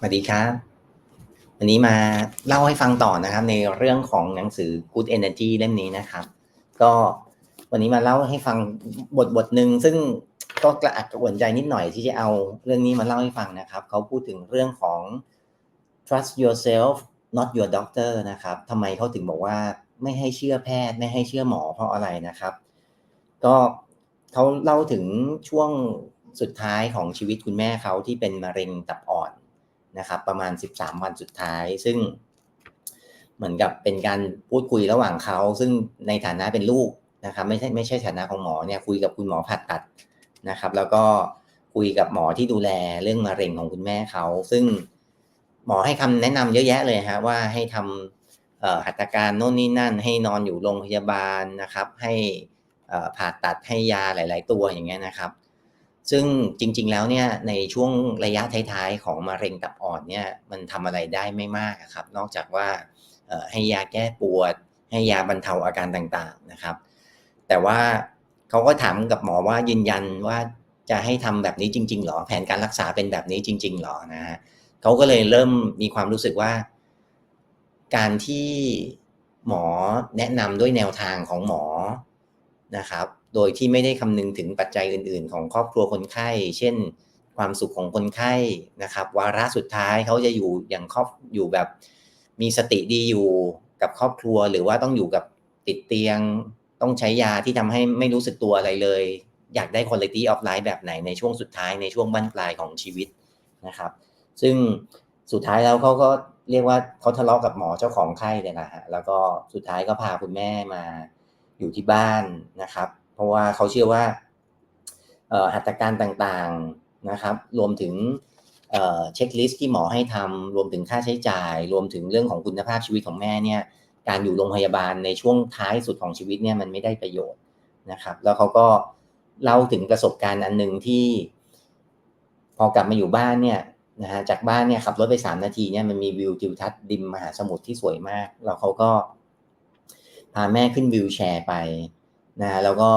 สวัสดีครับ วันนี้มาเล่าให้ฟังต่อนะครับ ในเรื่องของหนังสือ Good Energy เล่มนี้นะครับ ก็วันนี้มาเล่าให้ฟังบทบทหนึ่งซึ่งก็กระอักกระอ่วนใจนิดหน่อยที่จะเอาเรื่องนี้มาเล่าให้ฟังนะครับ เขาพูดถึงเรื่องของ trust yourself not your doctor นะครับทำไมเขาถึงบอกว่าไม่ให้เชื่อแพทย์ ไม่ให้เชื่อหมอเพราะอะไรนะครับ ก็เขาเล่าถึงช่วงสุดท้ายของชีวิตคุณแม่เขาที่เป็นมะเร็งตับอ่อน นะครับประมาณ 13 วันสุดท้าย ซึ่ง เหมือนกับเป็นการพูดคุยระหว่างเขา ซึ่งในฐานะเป็นลูกนะครับ ไม่ใช่ไม่ใช่ฐานะของหมอเนี่ยคุยกับคุณหมอผ่าตัดนะครับ แล้วก็คุยกับหมอที่ดูแลเรื่องมะเร็งของคุณแม่เขา ซึ่งหมอให้คำแนะนำเยอะแยะเลยฮะว่าให้ทำหัตถการโน่นนี่นั่น ให้นอนอยู่โรงพยาบาลนะครับ ให้ผ่าตัดให้ยาหลาย ๆ ตัวอย่างเงี้ยนะครับ ซึ่งจริงๆแล้วเนี่ยในช่วงระยะท้ายๆของมะเร็งตับอ่อนเนี่ยมันทำอะไรได้ไม่มากครับ นอกจากว่าให้ยาแก้ปวด ให้ยาบรรเทาอาการต่างๆนะครับ แต่ว่าเขาก็ถามกับหมอว่ายืนยันว่าจะให้ทำแบบนี้จริงๆหรอ แผนการรักษาเป็นแบบนี้จริง ๆหรอนะฮะเขาก็เลยเริ่มมีความรู้สึกว่า การที่หมอแนะนำด้วยแนวทางของหมอ นะครับ โดยที่ไม่ได้คำนึงถึงปัจจัยอื่น ๆ ของครอบครัวคนไข้ เช่น ความสุขของคนไข้นะครับ วาระสุดท้ายเขาจะอยู่อย่างครอบอยู่แบบมีสติดีอยู่กับครอบครัว หรือว่าต้องอยู่กับติดเตียง ต้องใช้ยาที่ทำให้ไม่รู้สึกตัวอะไรเลย อยากได้ quality of life แบบไหนในช่วงสุดท้ายในช่วงบั้นปลายของชีวิตนะครับ ซึ่งสุดท้ายแล้วเขาก็เรียกว่าเขาทะเลาะกับหมอเจ้าของไข้เลยนะฮะแล้วก็สุดท้ายก็พาคุณแม่มา อยู่ที่บ้านนะครับ เพราะว่าเขาเชื่อว่าหัตถการต่างๆนะครับ รวมถึงเช็คลิสต์ที่หมอให้ทำรวมถึงค่าใช้จ่าย รวมถึงเรื่องของคุณภาพชีวิตของแม่เนี่ยการอยู่โรงพยาบาลในช่วงท้ายสุดของชีวิตเนี่ยมันไม่ได้ประโยชน์นะครับ แล้วเขาก็เล่าถึงประสบการณ์อันหนึ่งที่ พอกลับมาอยู่บ้านเนี่ยนะฮะจากบ้านเนี่ยขับรถไปสามนาทีเนี่ยมันมีวิวทิวทัศน์ดิมมหาสมุทรที่สวยมาก แล้วเขาก็าแม่ขึ้นวิวแชร์ไปนะแล้วก็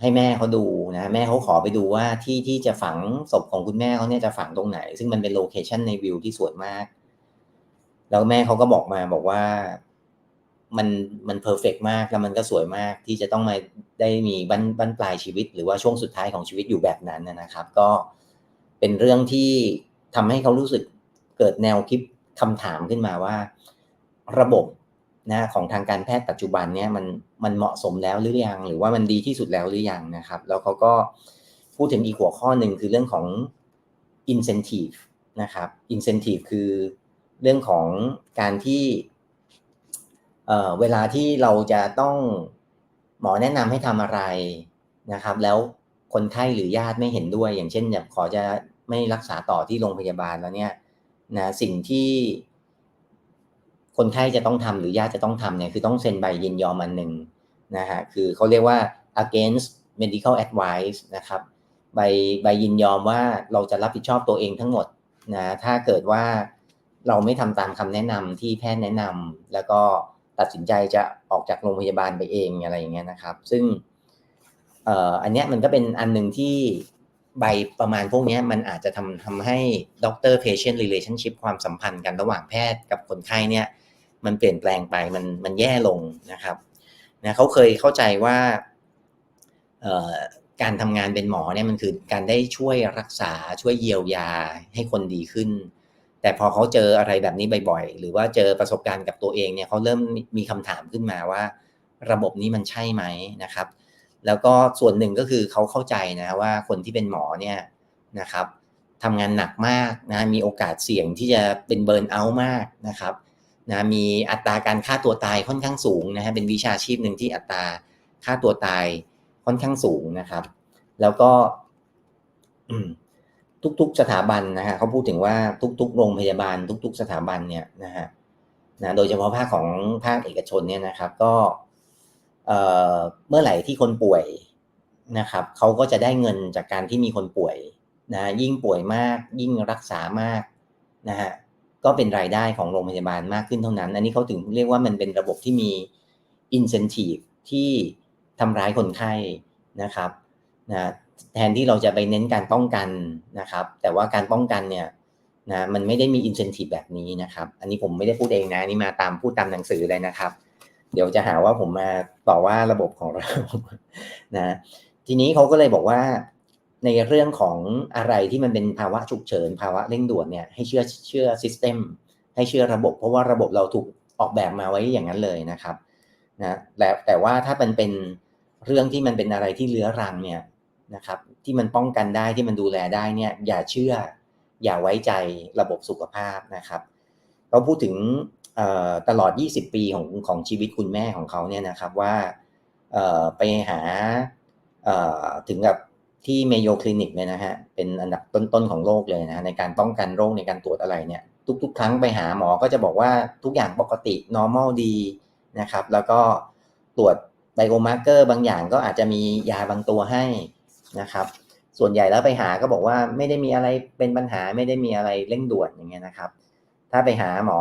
ให้แม่เขาดูนะ แม่เขาขอไปดูว่าที่ที่จะฝังศพของคุณแม่เขาเนี่ยจะฝังตรงไหน ซึ่งมันเป็นโลเคชันในวิวที่สวยมาก แล้วแม่เขาก็บอกมาบอกว่ามันมันเพอร์เฟกมากแล้วมันก็สวยมากที่จะต้องมาได้มีบั้นบั้นปลายชีวิต หรือว่าช่วงสุดท้ายของชีวิตอยู่แบบนั้นนะครับ ก็เป็นเรื่องที่ทำให้เขารู้สึกเกิดแนวคิดคำถามขึ้นมาว่า ระบบ นะของทางการแพทย์ปัจจุบันเนี่ยมันมันเหมาะสมแล้วหรือยัง หรือว่ามันดีที่สุดแล้วหรือยังนะครับ แล้วเขาก็พูดถึงอีกหัวข้อหนึ่งคือเรื่องของ incentive นะครับ incentive คือเรื่องของการที่เเวลาที่เราจะต้องหมอแนะนำให้ทำอะไรนะครับ แล้วคนไข้หรือญาติไม่เห็นด้วย อย่างเช่นอยากขอจะไม่รักษาต่อที่โรงพยาบาลแล้วเนี่ยนะสิ่งที่ คนไข้จะต้องทำหรือญาติจะต้องทำเนี่ยคือต้องเซ็นใบยินยอมอันหนึ่งนะฮะคือเขาเรียกว่า against medical advice นะครับใบใบยินยอมว่าเราจะรับผิดชอบตัวเองทั้งหมดนะถ้าเกิดว่าเราไม่ทำตามคำแนะนำที่แพทย์แนะนำแล้วก็ตัดสินใจจะออกจากโรงพยาบาลไปเองอะไรอย่างเงี้ยนะครับ ซึ่งเอ่ออันเนี้ยมันก็เป็นอันหนึ่งที่ใบประมาณพวกนี้มันอาจจะทำทำให้ doctor patient relationship ความสัมพันธ์กันระหว่างแพทย์กับคนไข้เนี่ย มันเปลี่ยนแปลงไปมันมันแย่ลงนะครับนะเขาเคยเข้าใจว่าการทำงานเป็นหมอเนี่ยมันคือการได้ช่วยรักษาช่วยเยียวยาให้คนดีขึ้น แต่พอเขาเจออะไรแบบนี้บ่อยๆ หรือว่าเจอประสบการณ์กับตัวเองเนี่ยเขาเริ่มมีคำถามขึ้นมาว่า ระบบนี้มันใช่ไหมนะครับ แล้วก็ส่วนหนึ่งก็คือเขาเข้าใจนะว่าคนที่เป็นหมอเนี่ยนะครับทำงานหนักมากนะมีโอกาสเสี่ยงที่จะเป็นเบิร์นเอาท์มากนะครับ นะมีอัตราการฆ่าตัวตายค่อนข้างสูงนะฮะเป็นวิชาชีพหนึ่งที่อัตราฆ่าตัวตายค่อนข้างสูงนะครับ แล้วก็ทุกๆสถาบันนะฮะเขาพูดถึงว่าทุกๆ โรงพยาบาล ทุก ๆ สถาบันเนี่ยนะฮะนะโดยเฉพาะภาคของภาคเอกชนเนี่ยนะครับ ก็เมื่อไหร่ที่คนป่วยนะครับเขาก็จะได้เงินจากการที่มีคนป่วยนะยิ่งป่วยมาก ยิ่งรักษามากนะฮะ ก็เป็นรายได้ของโรงพยาบาลมากขึ้นเท่านั้น อันนี้เขาถึงเรียกว่ามันเป็นระบบที่มี incentive ที่ทำร้ายคนไข้นะครับนะแทนที่เราจะไปเน้นการป้องกันนะครับ แต่ว่าการป้องกันเนี่ยนะมันไม่ได้มี incentive แบบนี้นะครับ อันนี้ผมไม่ได้พูดเองนะอันนี่มาตามพูดตามหนังสือเลยนะครับ เดี๋ยวจะหาว่าผมมาต่อว่าระบบของเรานะทีนี้เขาก็เลยบอกว่า ในเรื่องของอะไรที่มันเป็นภาวะฉุกเฉิน ภาวะเร่งด่วนเนี่ยให้เชื่อเชื่อ system ให้เชื่อระบบ เพราะว่าระบบเราถูกออกแบบมาไว้อย่างนั้นเลยนะครับนะแต่แต่ว่าถ้ามันเป็นเรื่องที่มันเป็นอะไรที่เลื้อรังเนี่ยนะครับที่มันป้องกันได้ที่มันดูแลได้เนี่ยอย่าเชื่อ อย่าไว้ใจระบบสุขภาพนะครับเราพูดถึงตลอด 20 ปีของของชีวิตคุณแม่ของเขาเนี่ยนะครับว่าไปหาถึงกับ ที่เมโยคลินิกเนี่ยนะฮะเป็นอันดับต้นๆของโลกเลยนะในการป้องกันโรคในการตรวจอะไรเนี่ยทุกๆ ครั้งไปหาหมอก็จะบอกว่าทุกอย่างปกติ normal ดีนะครับ แล้วก็ตรวจไบโอมาร์เกอร์บางอย่างก็อาจจะมียาบางตัวให้นะครับ ส่วนใหญ่แล้วไปหาก็บอกว่าไม่ได้มีอะไรเป็นปัญหาไม่ได้มีอะไรเร่งด่วนอย่างเงี้ยนะครับ ถ้าไปหาหมอ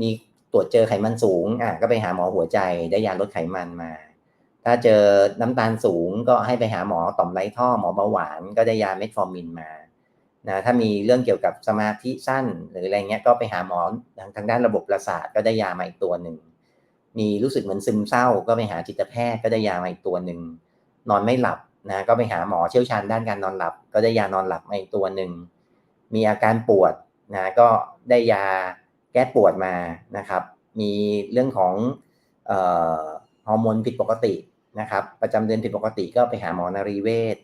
มีตรวจเจอไขมันสูงอะก็ไปหาหมอหัวใจได้ยาลดไขมันมา ถ้าเจอน้ำตาลสูงก็ให้ไปหาหมอต่อมไรท่อหมอเบาหวานก็ได้ยาเมทฟอร์มินมานะถ้ามีเรื่องเกี่ยวกับสมาธิสั้นหรืออะไรเงี้ยก็ไปหาหมอทางด้านระบบประสาทก็ได้ยามาอีกตัวหนึ่ง มีรู้สึกเหมือนซึมเศร้า ก็ไปหาจิตแพทย์ก็ได้ยามาอีกตัวหนึ่ง นอนไม่หลับนะก็ไปหาหมอเชี่ยวชาญด้านการนอนหลับ ก็ได้ยานอนหลับมาอีกตัวหนึ่ง มีอาการปวดนะก็ได้ยาแก้ปวดมานะครับ มีเรื่องของฮอร์โมนผิดปกติ นะครับ ประจำเดือนผิดปกติก็ไปหาหมอนารีเวช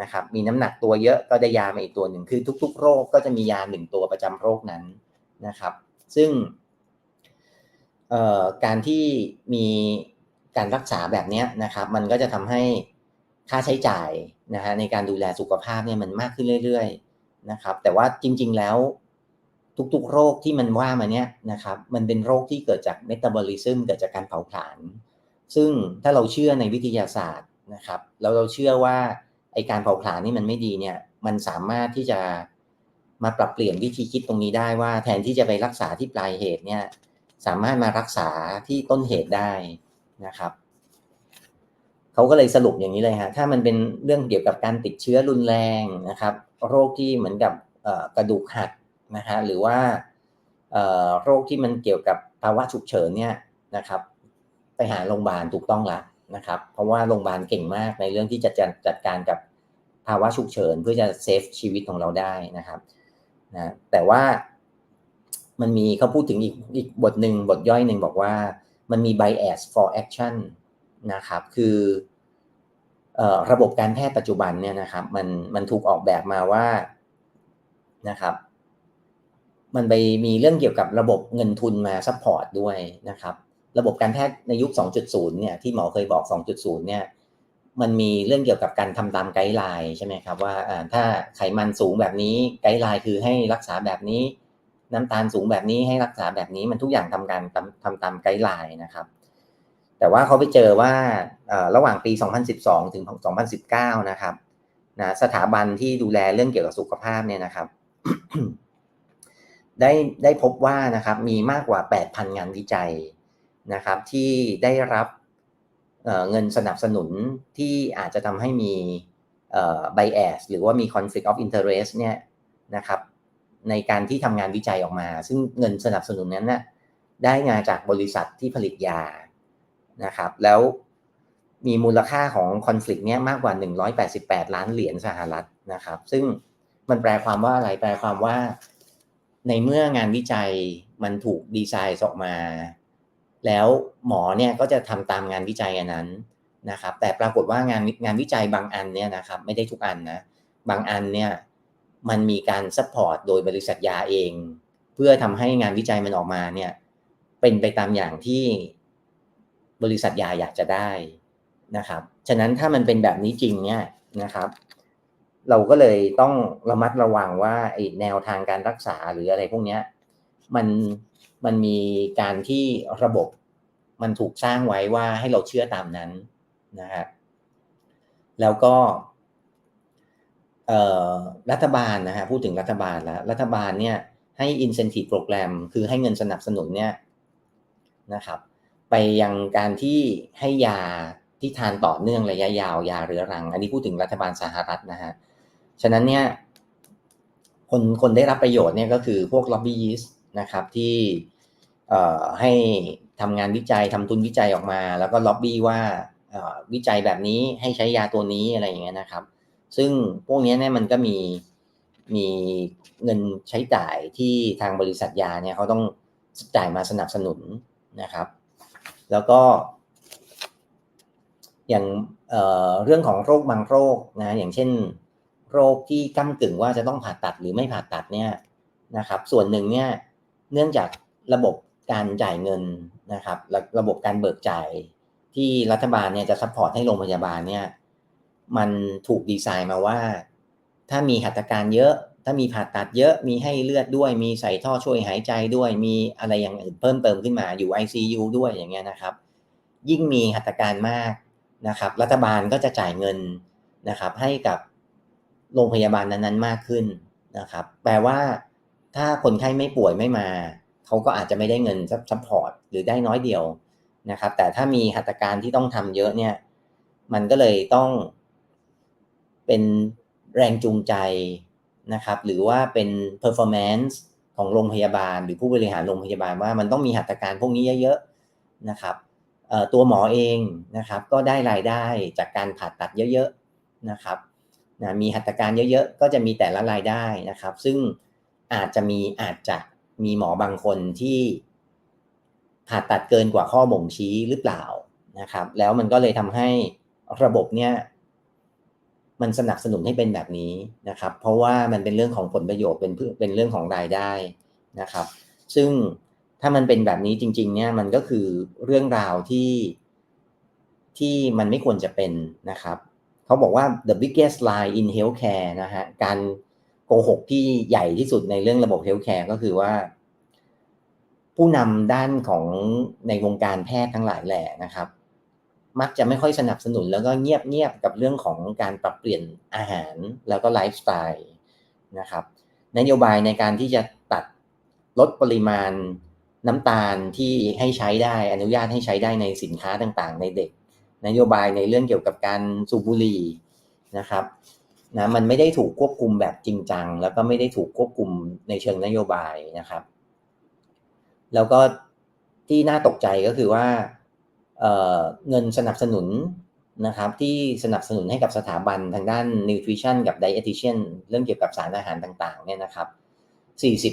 นะครับ มีน้ำหนักตัวเยอะก็ได้ยามาอีกตัวหนึ่ง คือทุก ๆ โรคก็จะมียาหนึ่งตัวประจำโรคนั้นนะครับ ซึ่งการที่มีการรักษาแบบนี้นะครับ มันก็จะทำให้ค่าใช้จ่ายนะฮะในการดูแลสุขภาพเนี่ยมันมากขึ้นเรื่อย ๆนะครับ แต่ว่าจริง ๆแล้วทุกๆ โรคที่มันว่ามาเนี้ยนะครับ มันเป็นโรคที่เกิดจากเมตาบอลิซึมเกิดจากการเผาผลาญ ซึ่งถ้าเราเชื่อในวิทยาศาสตร์นะครับแล้วเราเชื่อว่าไอการเผาผลาญนี่มันไม่ดีเนี่ย มันสามารถที่จะมาปรับเปลี่ยนวิธีคิดตรงนี้ได้ว่า แทนที่จะไปรักษาที่ปลายเหตุเนี่ย สามารถมารักษาที่ต้นเหตุได้นะครับเขาก็เลยสรุปอย่างนี้เลยฮะถ้ามันเป็นเรื่องเกี่ยวกับการติดเชื้อรุนแรงนะครับ โรคที่เหมือนกับกระดูกหักนะฮะหรือว่าโรคที่มันเกี่ยวกับภาวะฉุกเฉินเนี่ยนะครับ ไปหาโรงพยาบาลถูกต้องละนะครับ เพราะว่าโรงพยาบาลเก่งมากในเรื่องที่จะจัดจัดการกับภาวะฉุกเฉินเพื่อจะเซฟชีวิตของเราได้นะครับนะแต่ว่ามันมีเขาพูดถึงอีกอีกบทหนึ่งบทย่อยหนึ่งบอกว่ามันมี bias for action นะครับคือระบบการแพทย์ปัจจุบันเนี่ยนะครับมันมันถูกออกแบบมาว่านะครับ มันไปมีเรื่องเกี่ยวกับระบบเงินทุนมาซัพพอร์ตด้วยนะครับ ระบบการแพทย์ในยุค 2.0 เนี่ยที่หมอเคยบอก 2.0 เนี่ยมันมีเรื่องเกี่ยวกับการทำตามไกด์ไลน์ใช่ไหมครับว่าถ้าไขมันสูงแบบนี้ไกด์ไลน์คือให้รักษาแบบนี้ น้ำตาลสูงแบบนี้ให้รักษาแบบนี้มันทุกอย่างทำการทำตามไกด์ไลน์นะครับ แต่ว่าเขาไปเจอว่าระหว่างปี 2012 ถึง 2019 นะครับนะสถาบันที่ดูแลเรื่องเกี่ยวกับสุขภาพเนี่ยนะครับ ได้ได้พบว่านะครับมีมากกว่า 8,000 งานวิจัย นะครับที่ได้รับเงินสนับสนุนที่อาจจะทำให้มี bias หรือว่ามี conflict of interest เนี่ยนะครับในการที่ทำงานวิจัยออกมา ซึ่งเงินสนับสนุนนั้นนะได้งานจากบริษัทที่ผลิตยานะครับแล้วมีมูลค่าของคอน FLICT เนี้ยมากกว่า 188 ล้านเหรียญสหรัฐนะครับ ซึ่งมันแปลความว่าอะไรแปลความว่า ในเมื่องานวิจัยมันถูกดีไซน์ออกมา แล้วหมอเนี่ยก็จะทำตามงานวิจัยอันนั้นนะครับ แต่ปรากฏว่างานงานวิจัยบางอันเนี่ยนะครับไม่ได้ทุกอันนะบางอันเนี่ยมันมีการซัพพอร์ตโดยบริษัทยาเอง เพื่อทำให้งานวิจัยมันออกมาเนี่ยเป็นไปตามอย่างที่บริษัทยาอยากจะได้นะครับ ฉะนั้นถ้ามันเป็นแบบนี้จริงเนี่ยนะครับ เราก็เลยต้องระมัดระวังว่าไอแนวทางการรักษาหรืออะไรพวกนี้มัน มันมีการที่ระบบมันถูกสร้างไว้ว่าให้เราเชื่อตามนั้นนะครับแล้วก็รัฐบาลนะฮะพูดถึงรัฐบาลแล้วรัฐบาลเนี่ยให้ incentive โปรแกรมคือให้เงินสนับสนุนเนี่ยนะครับ ไปยังการที่ให้ยาที่ทานต่อเนื่องระยะยาวยาเรื้อรัง อันนี้พูดถึงรัฐบาลสหรัฐนะฮะฉะนั้นเนี่ยคนคนได้รับประโยชน์เนี่ยก็คือพวกล็อบบี้ยิสนะครับที่ ให้ทำงานวิจัยทำทุนวิจัยออกมา แล้วก็ล็อบบี้ว่าวิจัยแบบนี้ให้ใช้ยาตัวนี้อะไรอย่างเงี้ยนะครับ ซึ่งพวกนี้เนี่ยมันก็มีมีเงินใช้จ่ายที่ทางบริษัทยาเนี่ยเขาต้องจ่ายมาสนับสนุนนะครับ แล้วก็ อย่างเเรื่องของโรคบางโรคนะอย่างเช่น โรคที่ก้ากึ่งว่าจะต้องผ่าตัดหรือไม่ผ่าตัดเนี่ยนะครับ ส่วนหนึ่งเนี่ยเนื่องจากระบบ การจ่ายเงินนะครับระบบการเบิกจ่ายที่รัฐบาลเนี่ยจะซัพพอร์ตให้โรงพยาบาลเนี่ย มันถูกดีไซน์มาว่า ถ้ามีหัตถการเยอะ ถ้ามีผ่าตัดเยอะ มีให้เลือดด้วย มีใส่ท่อช่วยหายใจด้วย มีอะไรอย่างอื่นเพิ่มเติมขึ้นมาอยู่ ICU ด้วยอย่างเงี้ยนะครับ ยิ่งมีหัตถการมากนะครับ รัฐบาลก็จะจ่ายเงินนะครับ ให้กับโรงพยาบาลนั้นๆมากขึ้นนะครับ แปลว่าถ้าคนไข้ไม่ป่วยไม่มา เขาก็อาจจะไม่ได้เงินซัพพอร์ตหรือได้น้อยเดียวนะครับ แต่ถ้ามีหัตถการที่ต้องทำเยอะเนี่ย มันก็เลยต้องเป็นแรงจูงใจนะครับ หรือว่าเป็น performance ของโรงพยาบาล หรือผู้บริหารโรงพยาบาลว่ามันต้องมีหัตถการพวกนี้เยอะๆนะครับตัวหมอเองนะครับ ก็ได้รายได้จากการผ่าตัดเยอะๆนะครับนะมีหัตถการเยอะๆ ก็จะมีแต่ละรายได้นะครับ ซึ่งอาจจะมีอาจจะ มีหมอบางคนที่ผ่าตัดเกินกว่าข้อบ่งชี้หรือเปล่านะครับ แล้วมันก็เลยทำให้ระบบเนี่ย มันสนับสนุนให้เป็นแบบนี้นะครับ เพราะว่ามันเป็นเรื่องของผลประโยชน์เป็นเป็นเรื่องของรายได้นะครับ ซึ่งถ้ามันเป็นแบบนี้จริง ๆ เนี่ยมันก็คือเรื่องราวที่ที่มันไม่ควรจะเป็นนะครับ เขาบอกว่า the biggest lie in healthcare นะฮะการ โกหกที่ใหญ่ที่สุดในเรื่องระบบเฮลท์แคร์ก็คือว่า ผู้นำด้านของในวงการแพทย์ทั้งหลายแหล่นะครับ มักจะไม่ค่อยสนับสนุนแล้วก็เงียบเงียบกับเรื่องของการปรับเปลี่ยนอาหารแล้วก็ไลฟ์สไตล์นะครับนโยบายในการที่จะตัดลดปริมาณน้ำตาลที่ให้ใช้ได้อนุญาตให้ใช้ได้ในสินค้าต่างๆ ในเด็ก นโยบายในเรื่องเกี่ยวกับการสูบบุหรี่นะครับ นะมันไม่ได้ถูกควบคุมแบบจริงจัง แล้วก็ไม่ได้ถูกควบคุมในเชิงนโยบายนะครับ แล้วก็ที่น่าตกใจก็คือว่าเเงินสนับสนุนนะครับที่สนับสนุนให้กับสถาบันทางด้านนิวทริชั่นกับไดเอทิเชียนเรื่องเกี่ยวกับสารอาหารต่างๆเนี่ยนะครับ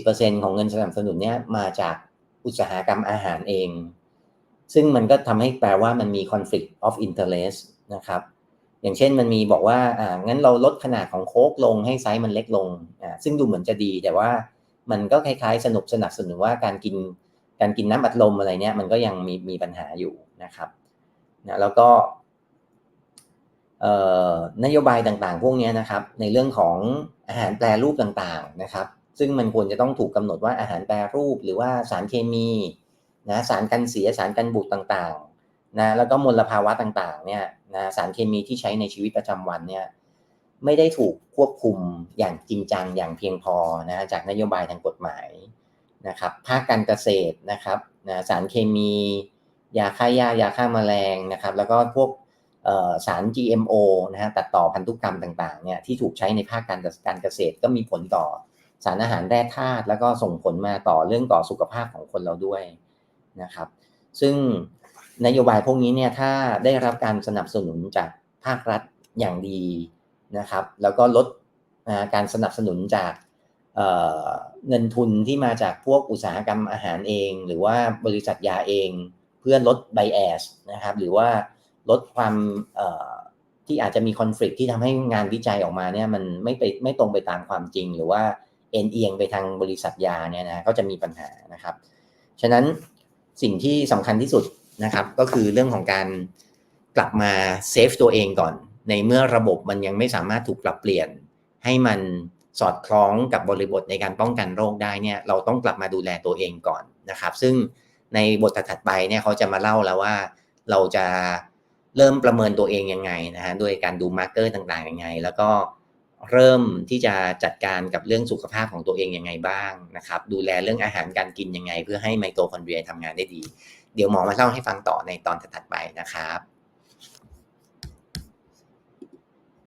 40%ของเงินสนับสนุนเนี่ยมาจากอุตสาหกรรมอาหารเอง ซึ่งมันก็ทำให้แปลว่ามันมี conflict of interest นะครับ อย่างเช่นมันมีบอกว่าอ่างั้นเราลดขนาดของโค้กลงให้ไซส์มันเล็กลงอ่าซึ่งดูเหมือนจะดี แต่ว่ามันก็คล้ายๆ สนุกสนับสนุนว่าการกินการกินน้ำอัดลมอะไรเนี้ยมันก็ยังมีมีปัญหาอยู่นะครับนะแล้วก็นโยบายต่างๆ พวกนี้นะครับ ในเรื่องของอาหารแปรรูปต่างๆนะครับ ซึ่งมันควรจะต้องถูกกำหนดว่าอาหารแปรรูปหรือว่าสารเคมีนะสารกันเสียสารกันบูดต่างๆนะแล้วก็มลภาวะต่างๆเนี่ย นะสารเคมีที่ใช้ในชีวิตประจำวันเนี่ยไม่ได้ถูกควบคุมอย่างจริงจังอย่างเพียงพอนะจากนโยบายทางกฎหมายนะครับภาคการเกษตรนะครับนะสารเคมี ยาฆ่าหญ้ายาฆ่าแมลงนะครับ แล้วก็พวกสาร GMO นะฮะตัดต่อพันธุกรรมต่างๆเนี่ยที่ถูกใช้ในภาคการการเกษตรก็มีผลต่อสารอาหารแร่ธาตุแล้วก็ส่งผลมาต่อเรื่องต่อสุขภาพของคนเราด้วยนะครับ ซึ่ง นโยบายพวกนี้เนี่ยถ้าได้รับการสนับสนุนจากภาครัฐอย่างดีนะครับ แล้วก็ลดการสนับสนุนจากเงินทุนที่มาจากพวกอุตสาหกรรมอาหารเอง หรือว่าบริษัทยาเอง เพื่อลดไบแอสนะครับ หรือว่าลดความที่อาจจะมีคอนฟ lict ที่ทำให้งานวิจัยออกมาเนี่ยมันไม่ไปไม่ตรงไปตามความจริง หรือว่าเอ็นเอียงไปทางบริษัทยาเนี่ยนะก็จะมีปัญหานะครับ ฉะนั้นสิ่งที่สำคัญที่สุด นะครับ ก็คือเรื่องของการกลับมาเซฟตัวเองก่อน ในเมื่อระบบมันยังไม่สามารถถูกปรับเปลี่ยน ให้มันสอดคล้องกับบริบทในการป้องกันโรคได้เนี่ยเราต้องกลับมาดูแลตัวเองก่อนนะครับ ซึ่งในบทถัดไปเนี่ยเขาจะมาเล่าแล้วว่าเราจะเริ่มประเมินตัวเองยังไงนะฮะด้วยการดูมาร์เกอร์ต่างๆยังไง แล้วก็เริ่มที่จะจัดการกับเรื่องสุขภาพของตัวเองยังไงบ้างนะครับ ดูแลเรื่องอาหารการกินยังไง เพื่อให้ไมโตคอนเดรียทำงานได้ดี เดี๋ยวหมอมาเล่าให้ฟังต่อในตอนถัดไปนะครับ